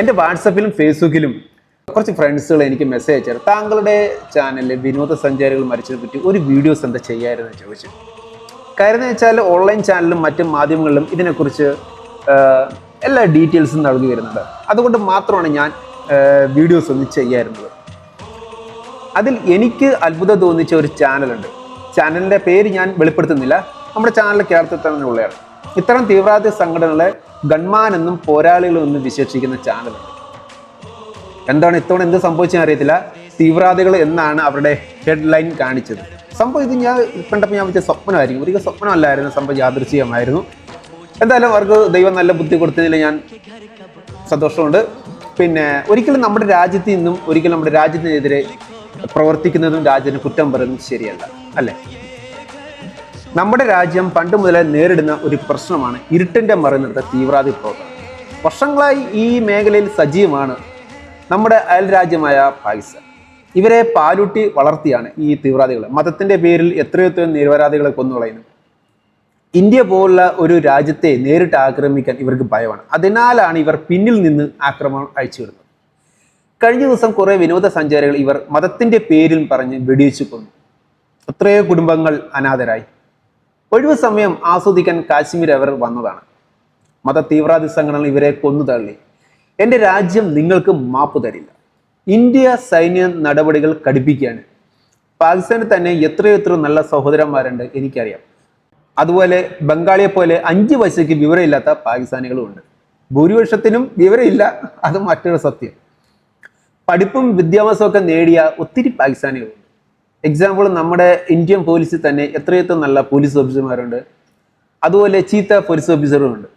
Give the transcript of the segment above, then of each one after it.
എന്റെ വാട്സപ്പിലും ഫേസ്ബുക്കിലും കുറച്ച് ഫ്രണ്ട്സുകൾ എനിക്ക് മെസ്സേജ് അയച്ചു താങ്കളുടെ ചാനലിൽ വിനോദസഞ്ചാരികൾ മരിച്ചതിനെ പറ്റി ഒരു വീഡിയോസ് എന്താ ചെയ്യാമായിരുന്നു ചോദിച്ചു. കാര്യം എന്ന് വെച്ചാൽ ഓൺലൈൻ ചാനലിലും മറ്റ് മാധ്യമങ്ങളിലും ഇതിനെക്കുറിച്ച് എല്ലാ ഡീറ്റെയിൽസും നൽകി വരുന്നുണ്ട്. അതുകൊണ്ട് മാത്രമാണ് ഞാൻ വീഡിയോസ് ഒന്ന് ചെയ്യാറുള്ളത്. അതിൽ എനിക്ക് അത്ഭുതം തോന്നിച്ച ഒരു ചാനലുണ്ട് ചാനലിന്റെ പേര് ഞാൻ വെളിപ്പെടുത്തുന്നില്ല. നമ്മുടെ ചാനൽ കേരളത്തിൽ തന്നെ ഉള്ളതാണ്. ഇത്തരം തീവ്രവാദ സംഘടനകളെ ഗൺമാൻ എന്നും പോരാളികളും എന്നും വിശേഷിക്കുന്ന ചാനലുണ്ട് എന്താണ് ഇത്തവണ എന്ത് സംഭവിച്ചെന്ന് അറിയത്തില്ല. തീവ്രവാദികൾ എന്നാണ് അവരുടെ ഹെഡ്ലൈൻ കാണിച്ചത്. സംഭവം ഇത് ഞാൻ കണ്ടപ്പോൾ ഞാൻ വെച്ച സ്വപ്നമായിരിക്കും. ഒരിക്കൽ സ്വപ്നമല്ലായിരുന്നു സംഭവം യാദൃശ്ചികമായിരുന്നു. എന്തായാലും അവർക്ക് ദൈവം നല്ല ബുദ്ധി കൊടുത്തതിൽ ഞാൻ സന്തോഷമുണ്ട്. പിന്നെ ഒരിക്കലും നമ്മുടെ രാജ്യത്ത് നിന്നും ഒരിക്കലും നമ്മുടെ രാജ്യത്തിനെതിരെ പ്രവർത്തിക്കുന്നതും രാജ്യത്തിന് കുറ്റം പറയുന്നതും ശരിയല്ല അല്ലേ? നമ്മുടെ രാജ്യം പണ്ട് മുതലേ നേരിടുന്ന ഒരു പ്രശ്നമാണ് ഇരുട്ടിന്റെ മറന്നിടത്ത തീവ്രവാദി പ്രവർത്തനം വർഷങ്ങളായി ഈ മേഖലയിൽ സജീവമാണ് നമ്മുടെ അയൽ രാജ്യമായ പാകിസ്ഥാൻ. ഇവരെ പാലൂട്ടി വളർത്തിയാണ് ഈ തീവ്രവാദികൾ മതത്തിന്റെ പേരിൽ എത്രയോ എത്രയോ നിരപരാധികളെ കൊന്നുകളയുന്നു ഇന്ത്യ പോലുള്ള ഒരു രാജ്യത്തെ നേരിട്ട് ആക്രമിക്കാൻ ഇവർക്ക് ഭയമാണ്. അതിനാലാണ് ഇവർ പിന്നിൽ നിന്ന് ആക്രമണം അഴിച്ചുവിടുന്നത്. കഴിഞ്ഞ ദിവസം കുറെ വിനോദസഞ്ചാരികൾ ഇവർ മതത്തിന്റെ പേരിൽ പറഞ്ഞ് വെടിവെച്ചു കൊന്നു. എത്രയോ കുടുംബങ്ങൾ അനാഥരായി. ഒഴിവു സമയം ആസ്വദിക്കാൻ കാശ്മീർ അവർ വന്നതാണ്. മത തീവ്രവാദി സംഘടനകൾ ഇവരെ കൊന്നു തള്ളി. എന്റെ രാജ്യം നിങ്ങൾക്ക് മാപ്പ് തരില്ല. ഇന്ത്യ സൈന്യ നടപടികൾ കടുപ്പിക്കുകയാണ്. പാകിസ്ഥാനിൽ തന്നെ എത്രയോ എത്ര നല്ല സഹോദരന്മാരുണ്ട് എനിക്കറിയാം. അതുപോലെ ബംഗാളിയെ പോലെ അഞ്ച് വയസ്സേക്ക് വിവരമില്ലാത്ത പാകിസ്ഥാനികളും ഉണ്ട് ഭൂരിപക്ഷത്തിനും വിവരമില്ല. അത് മറ്റൊരു സത്യം. പഠിപ്പും വിദ്യാഭ്യാസവും ഒക്കെ നേടിയ ഒത്തിരി പാകിസ്ഥാനികളുണ്ട്. എക്സാമ്പിൾ നമ്മുടെ ഇന്ത്യൻ പോലീസിൽ തന്നെ എത്രയെത്ര നല്ല പോലീസ് ഓഫീസർമാരുണ്ട് അതുപോലെ ചീത്ത പോലീസ് ഓഫീസറും ഉണ്ട്.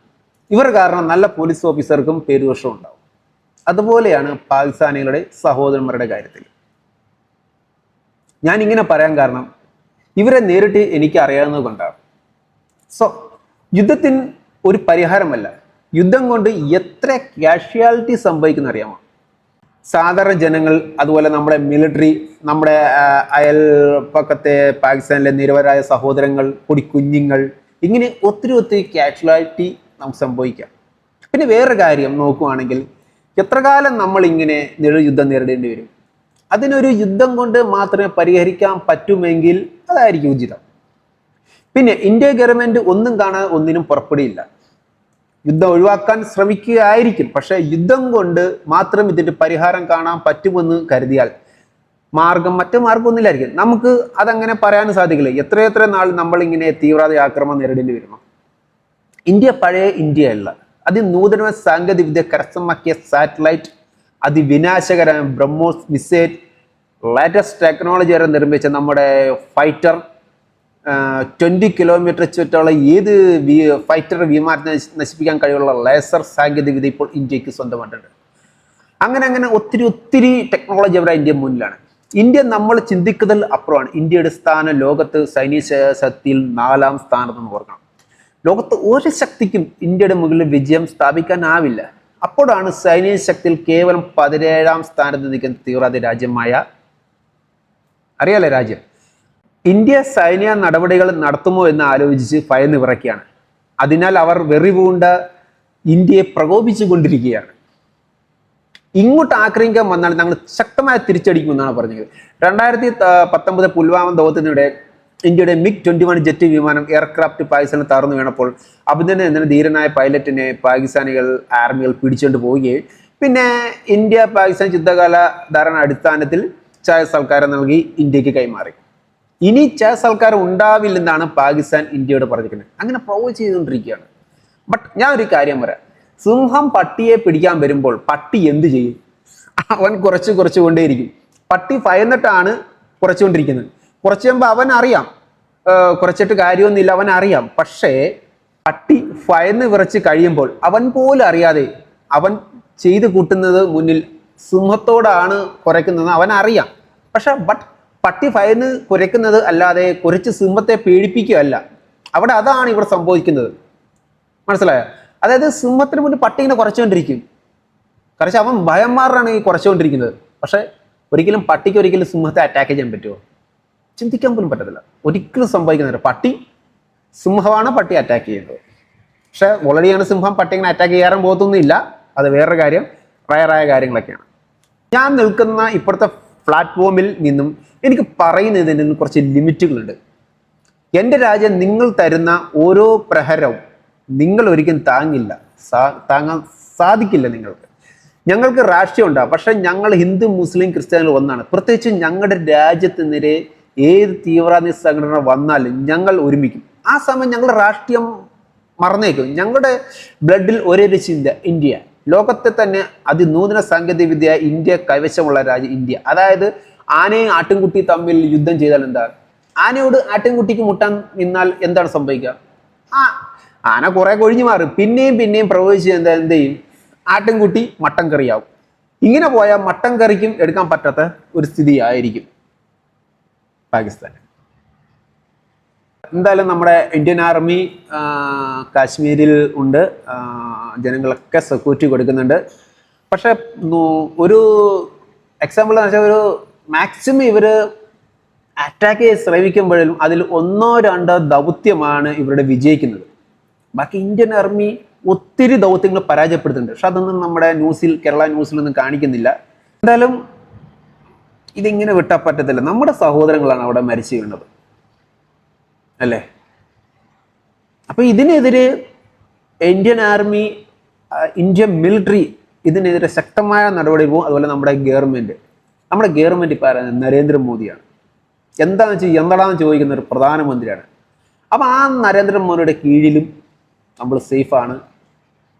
ഇവർ കാരണം നല്ല പോലീസ് ഓഫീസർക്കും പേരുദോഷം ഉണ്ടാവും. അതുപോലെയാണ് പാകിസ്ഥാനികളുടെ സഹോദരന്മാരുടെ കാര്യത്തിൽ. ഞാൻ ഇങ്ങനെ പറയാൻ കാരണം ഇവരെ നേരിട്ട് എനിക്ക് അറിയാവുന്നത് കൊണ്ടാണ്. സോ യുദ്ധത്തിന് ഒരു പരിഹാരമല്ല. യുദ്ധം കൊണ്ട് എത്ര കാഷ്വാലിറ്റി സംഭവിക്കുന്ന അറിയാമോ? സാധാരണ ജനങ്ങൾ അതുപോലെ നമ്മുടെ മിലിറ്ററി നമ്മുടെ അയൽ അയൽപക്കത്തെ പാകിസ്ഥാനിലെ നിരവരായ സഹോദരങ്ങൾ പൊടിക്കുഞ്ഞുങ്ങൾ ഇങ്ങനെ ഒത്തിരി ഒത്തിരി കാഷ്വാലിറ്റി നമുക്ക് സംഭവിക്കാം. പിന്നെ വേറെ കാര്യം നോക്കുവാണെങ്കിൽ എത്ര കാലം നമ്മൾ ഇങ്ങനെ നെടു യുദ്ധം നേരിടേണ്ടി വരും? അതിനൊരു യുദ്ധം കൊണ്ട് മാത്രമേ പരിഹരിക്കാൻ പറ്റുമെങ്കിൽ അതായിരിക്കും ഉചിതം. പിന്നെ ഇന്ത്യ ഗവൺമെന്റ് ഒന്നും കാണാൻ ഒന്നിനും പുറപ്പെടുകയില്ല. യുദ്ധം ഒഴിവാക്കാൻ ശ്രമിക്കുകയായിരിക്കും. പക്ഷെ യുദ്ധം കൊണ്ട് മാത്രം ഇതിന്റെ പരിഹാരം കാണാൻ പറ്റുമെന്ന് കരുതിയാൽ മാർഗം മറ്റു മാർഗമൊന്നുമില്ലായിരിക്കും. നമുക്ക് അതങ്ങനെ പറയാനും സാധിക്കില്ല. എത്രയെത്ര നാൾ നമ്മൾ ഇങ്ങനെ തീവ്രവാദ ആക്രമണം നേരിടേണ്ടി വരുന്നു. ഇന്ത്യ പഴയ ഇന്ത്യ അല്ല അതിനൂതന സാങ്കേതിക വിദ്യ കരസ്ഥമാക്കിയ സാറ്റലൈറ്റ് അതിവിനാശകരമായ ബ്രഹ്മോസ് മിസൈൽ ലേറ്റസ്റ്റ് ടെക്നോളജി വരെ നിർമ്മിച്ച നമ്മുടെ ഫൈറ്റർ ട്വന്റി കിലോമീറ്റർ ചുറ്റുള്ള ഏത് ഫൈറ്റർ വിമാനത്തെ നശിപ്പിക്കാൻ കഴിവുള്ള ലേസർ സാങ്കേതികവിദ്യ ഇപ്പോൾ ഇന്ത്യയ്ക്ക് സ്വന്തമായിട്ടുണ്ട്. അങ്ങനെ അങ്ങനെ ഒത്തിരി ഒത്തിരി ടെക്നോളജി അവരുടെ ഇന്ത്യ മുന്നിലാണ്. ഇന്ത്യ നമ്മൾ ചിന്തിക്കുന്നതിൽ അപ്പുറമാണ്. ഇന്ത്യയുടെ സ്ഥാനം ലോകത്ത് സൈനിക ശക്തിയിൽ നാലാം സ്ഥാനത്തെന്ന് ഓർക്കണം ലോകത്ത് ഒരു ശക്തിക്കും ഇന്ത്യയുടെ മുകളിൽ വിജയം സ്ഥാപിക്കാനാവില്ല. അപ്പോഴാണ് സൈനിക ശക്തിയിൽ കേവലം പതിനേഴാം സ്ഥാനത്ത് നിൽക്കുന്ന തീവ്രവാദി രാജ്യമായ അറിയാലേ രാജ്യം? ഇന്ത്യ സൈനിക നടപടികൾ നടത്തുമോ എന്ന് ആലോചിച്ച് ഭയന്ന് വിറയ്ക്കുകയാണ്. അതിനാൽ അവർ വെറി പൂണ്ട ഇന്ത്യയെ പ്രകോപിച്ചു കൊണ്ടിരിക്കുകയാണ്. ഇങ്ങോട്ട് ആക്രമിക്കാൻ വന്നാൽ ഞങ്ങൾ ശക്തമായി തിരിച്ചടിക്കുമെന്നാണ് പറഞ്ഞത്. രണ്ടായിരത്തി പത്തൊമ്പത് പുൽവാമ ദൗത്യത്തിനിടെ ഇന്ത്യയുടെ മിഗ് ട്വന്റി വൺ ജെറ്റ് വിമാനം എയർക്രാഫ്റ്റ് പാകിസ്ഥാനിൽ തകർന്നു വീണപ്പോൾ അഭിനന്ദൻ എന്ന ധീരനായ പൈലറ്റിനെ പാകിസ്ഥാനികൾ ആർമികൾ പിടിച്ചുകൊണ്ട് പോവുകയും പിന്നെ ഇന്ത്യ പാകിസ്ഥാൻ യുദ്ധകാല ധാരണ അടിസ്ഥാനത്തിൽ ചായ സൽക്കാരം നൽകി ഇന്ത്യയ്ക്ക് കൈമാറി. ഇനി ചായ സൽക്കാരം ഉണ്ടാവില്ലെന്നാണ് പാകിസ്ഥാൻ ഇന്ത്യയോട് പറഞ്ഞിരിക്കുന്നത്. അങ്ങനെ പ്രൊവോച്ച് ചെയ്തുകൊണ്ടിരിക്കുകയാണ്. ബട്ട് ഞാൻ ഒരു കാര്യം പറയാം. സിംഹം പട്ടിയെ പിടിക്കാൻ വരുമ്പോൾ പട്ടി എന്ത് ചെയ്യും? അവൻ കുറച്ച് കുറച്ച് കൊണ്ടേയിരിക്കും. പട്ടി ഭയന്നിട്ടാണ് കുറച്ചുകൊണ്ടിരിക്കുന്നത്. കുറച്ച് കഴിയുമ്പോൾ അവൻ അറിയാം. കുറച്ചിട്ട് കാര്യമൊന്നുമില്ല അവൻ അറിയാം. പക്ഷേ പട്ടി ഭയന്ന് വിറച്ച് കഴിയുമ്പോൾ അവൻ പോലും അറിയാതെ അവൻ ചെയ്ത് കൂട്ടുന്നത് മുന്നിൽ സിംഹത്തോടാണ് കുറയ്ക്കുന്നത് അവൻ അറിയാം. പക്ഷെ ബട്ട് പട്ടി ഭയന്ന് കുരയ്ക്കുന്നത് അല്ലാതെ കുരച്ച് സിംഹത്തെ പേടിപ്പിക്കുകയല്ല അവിടെ അതാണ് ഇവിടെ സംഭവിക്കുന്നത്. മനസ്സിലായോ? അതായത് സിംഹത്തിന് മുന്നിൽ പട്ടി ഇങ്ങനെ കുറച്ചുകൊണ്ടിരിക്കും കുറച്ച് അവൻ ഭയം മാറാണ് ഈ കുറച്ചുകൊണ്ടിരിക്കുന്നത് പക്ഷെ ഒരിക്കലും പട്ടിക്ക് ഒരിക്കലും സിംഹത്തെ അറ്റാക്ക് ചെയ്യാൻ പറ്റുമോ? ചിന്തിക്കാൻ പോലും പറ്റത്തില്ല. ഒരിക്കലും സംഭവിക്കുന്നില്ല. പട്ടി സിംഹമാണ് പട്ടി അറ്റാക്ക് ചെയ്യുന്നത്. പക്ഷെ ഓൾറെഡിയാണ് സിംഹം പട്ടി ഇങ്ങനെ അറ്റാക്ക് ചെയ്യാറും പോകത്തൊന്നുമില്ല. അത് വേറൊരു കാര്യം. റയറായ കാര്യങ്ങളൊക്കെയാണ്. ഞാൻ നിൽക്കുന്ന ഇപ്പോഴത്തെ പ്ലാറ്റ്ഫോമിൽ നിന്നും എനിക്ക് പറയുന്നതിന് കുറച്ച് ലിമിറ്റുകളുണ്ട്. എന്റെ രാജ്യം നിങ്ങൾ തരുന്ന ഓരോ പ്രഹരവും നിങ്ങൾ ഒരിക്കലും താങ്ങില്ല. താങ്ങാൻ സാധിക്കില്ല നിങ്ങൾക്ക്. ഞങ്ങൾക്ക് രാഷ്ട്രീയം ഉണ്ടാകും പക്ഷേ ഞങ്ങൾ ഹിന്ദു മുസ്ലിം ക്രിസ്ത്യാനികൾ ഒന്നാണ്. പ്രത്യേകിച്ച് ഞങ്ങളുടെ രാജ്യത്തിനെതിരെ ഏത് തീവ്രവാദി സംഘടന വന്നാലും ഞങ്ങൾ ഒരുമിക്കും. ആ സമയം ഞങ്ങൾ രാഷ്ട്രീയം മറന്നേക്കും. ഞങ്ങളുടെ ബ്ലഡിൽ ഒരേ ഒരു ചിന്ത ഇന്ത്യ. ലോകത്തെ തന്നെ അതിനൂതന സാങ്കേതിക വിദ്യ ഇന്ത്യ കൈവശമുള്ള രാജ്യം ഇന്ത്യ. അതായത് ആനയും ആട്ടിൻകുട്ടി തമ്മിൽ യുദ്ധം ചെയ്താൽ എന്താ? ആനയോട് ആട്ടിൻകുട്ടിക്ക് മുട്ടാൻ നിന്നാൽ എന്താണ് സംഭവിക്കുക? ആ ആന കുറെ കൊഴിഞ്ഞു മാറും. പിന്നെയും പിന്നെയും പ്രവചിച്ച് എന്താ? എന്ത് ചെയ്യും? ആട്ടിൻകുട്ടി മട്ടൻ കറിയാവും. ഇങ്ങനെ പോയാൽ മട്ടൻ കറിക്കും എടുക്കാൻ പറ്റാത്ത ഒരു സ്ഥിതി ആയിരിക്കും പാകിസ്ഥാൻ എന്തായാലും നമ്മുടെ ഇന്ത്യൻ ആർമി കാശ്മീരിൽ ഉണ്ട്. ജനങ്ങളൊക്കെ സെക്യൂരിറ്റി കൊടുക്കുന്നുണ്ട്. പക്ഷെ ഒരു എക്സാമ്പിൾ എന്ന് വെച്ചാൽ ഒരു മാക്സിമം ഇവർ അറ്റാക്ക് ചെയ്ത് ശ്രമിക്കുമ്പോഴും അതിൽ ഒന്നോ രണ്ടോ ദൗത്യമാണ് ഇവരുടെ വിജയിക്കുന്നത്. ബാക്കി ഇന്ത്യൻ ആർമി ഒത്തിരി ദൗത്യങ്ങൾ പരാജയപ്പെടുത്തുന്നുണ്ട്. പക്ഷെ അതൊന്നും നമ്മുടെ ന്യൂസിൽ കേരള ന്യൂസിലൊന്നും കാണിക്കുന്നില്ല. എന്തായാലും ഇതിങ്ങനെ വിട്ടാൽ പറ്റത്തില്ല. നമ്മുടെ സഹോദരങ്ങളാണ് അവിടെ മരിച്ചു വീണത്. അല്ലേ? അപ്പൊ ഇതിനെതിരെ ഇന്ത്യൻ ആർമി ഇന്ത്യൻ മിലിറ്ററി ഇതിനെതിരെ ശക്തമായ നടപടി പോകും. അതുപോലെ നമ്മുടെ ഗവൺമെന്റ്. നമ്മുടെ ഗവൺമെന്റ് ഇപ്പോൾ ആരാണ്? നരേന്ദ്രമോദിയാണ്. എന്താന്ന് വെച്ചാൽ എന്താണെന്ന് ചോദിക്കുന്ന ഒരു പ്രധാനമന്ത്രിയാണ്. അപ്പോൾ ആ നരേന്ദ്രമോദിയുടെ കീഴിലും നമ്മൾ സേഫാണ്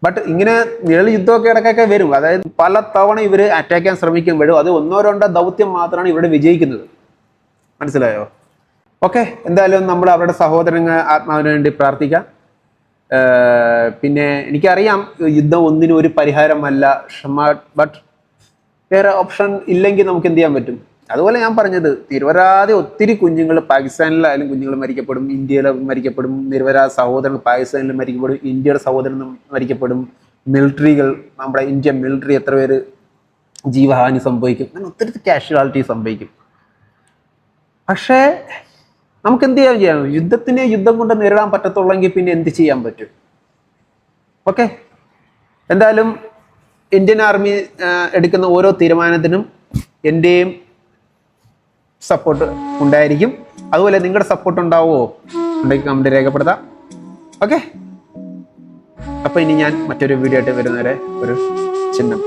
ബട്ട് ഇങ്ങനെ നിഴൽ യുദ്ധമൊക്കെ ഇടയ്ക്കൊക്കെ വരും. അതായത് പല തവണ ഇവർ അറ്റാക്ക് ചെയ്യാൻ ശ്രമിക്കുമ്പോഴും അത് ഒന്നോ രണ്ടോ ദൗത്യം മാത്രമാണ് ഇവിടെ വിജയിക്കുന്നത്. മനസ്സിലായോ? ഓക്കെ എന്തായാലും നമ്മൾ അവരുടെ സഹോദരങ്ങൾ ആത്മാവിന് വേണ്ടി പ്രാർത്ഥിക്കാം. പിന്നെ എനിക്കറിയാം യുദ്ധം ഒന്നിനും ഒരു പരിഹാരമല്ല. ബട്ട് വേറെ ഓപ്ഷൻ ഇല്ലെങ്കിൽ നമുക്ക് എന്ത് ചെയ്യാൻ പറ്റും? അതുപോലെ ഞാൻ പറഞ്ഞത് തിരുവരാതെ ഒത്തിരി കുഞ്ഞുങ്ങൾ പാകിസ്ഥാനിലായാലും കുഞ്ഞുങ്ങൾ മരിക്കപ്പെടും ഇന്ത്യയിൽ മരിക്കപ്പെടും നിരവരാ സഹോദരങ്ങൾ പാകിസ്ഥാനിൽ മരിക്കപ്പെടും ഇന്ത്യയുടെ സഹോദരൻ മരിക്കപ്പെടും മിലിറ്ററികൾ നമ്മുടെ ഇന്ത്യൻ മിലിറ്ററി എത്ര പേര് ജീവഹാനി സംഭവിക്കും? അങ്ങനെ ഒത്തിരി കാഷ്വാലിറ്റി സംഭവിക്കും. പക്ഷേ നമുക്ക് എന്ത് ചെയ്യാൻ ചെയ്യാം? യുദ്ധത്തിനെ യുദ്ധം കൊണ്ട് നേരിടാൻ പറ്റത്തുള്ളെങ്കിൽ പിന്നെ എന്ത് ചെയ്യാൻ പറ്റും? ഓക്കെ എന്തായാലും ഇന്ത്യൻ ആർമി എടുക്കുന്ന ഓരോ തീരുമാനത്തിനും എന്റെയും സപ്പോർട്ട് ഉണ്ടായിരിക്കും. അതുപോലെ നിങ്ങളുടെ സപ്പോർട്ട് ഉണ്ടാവുമോ ഉണ്ടെങ്കിൽ കമന്റ് രേഖപ്പെടുത്താം. ഓക്കെ അപ്പോൾ ഇനി ഞാൻ മറ്റൊരു വീഡിയോ ആയിട്ട് വരുന്നവരെ ഒരു ചിഹ്നം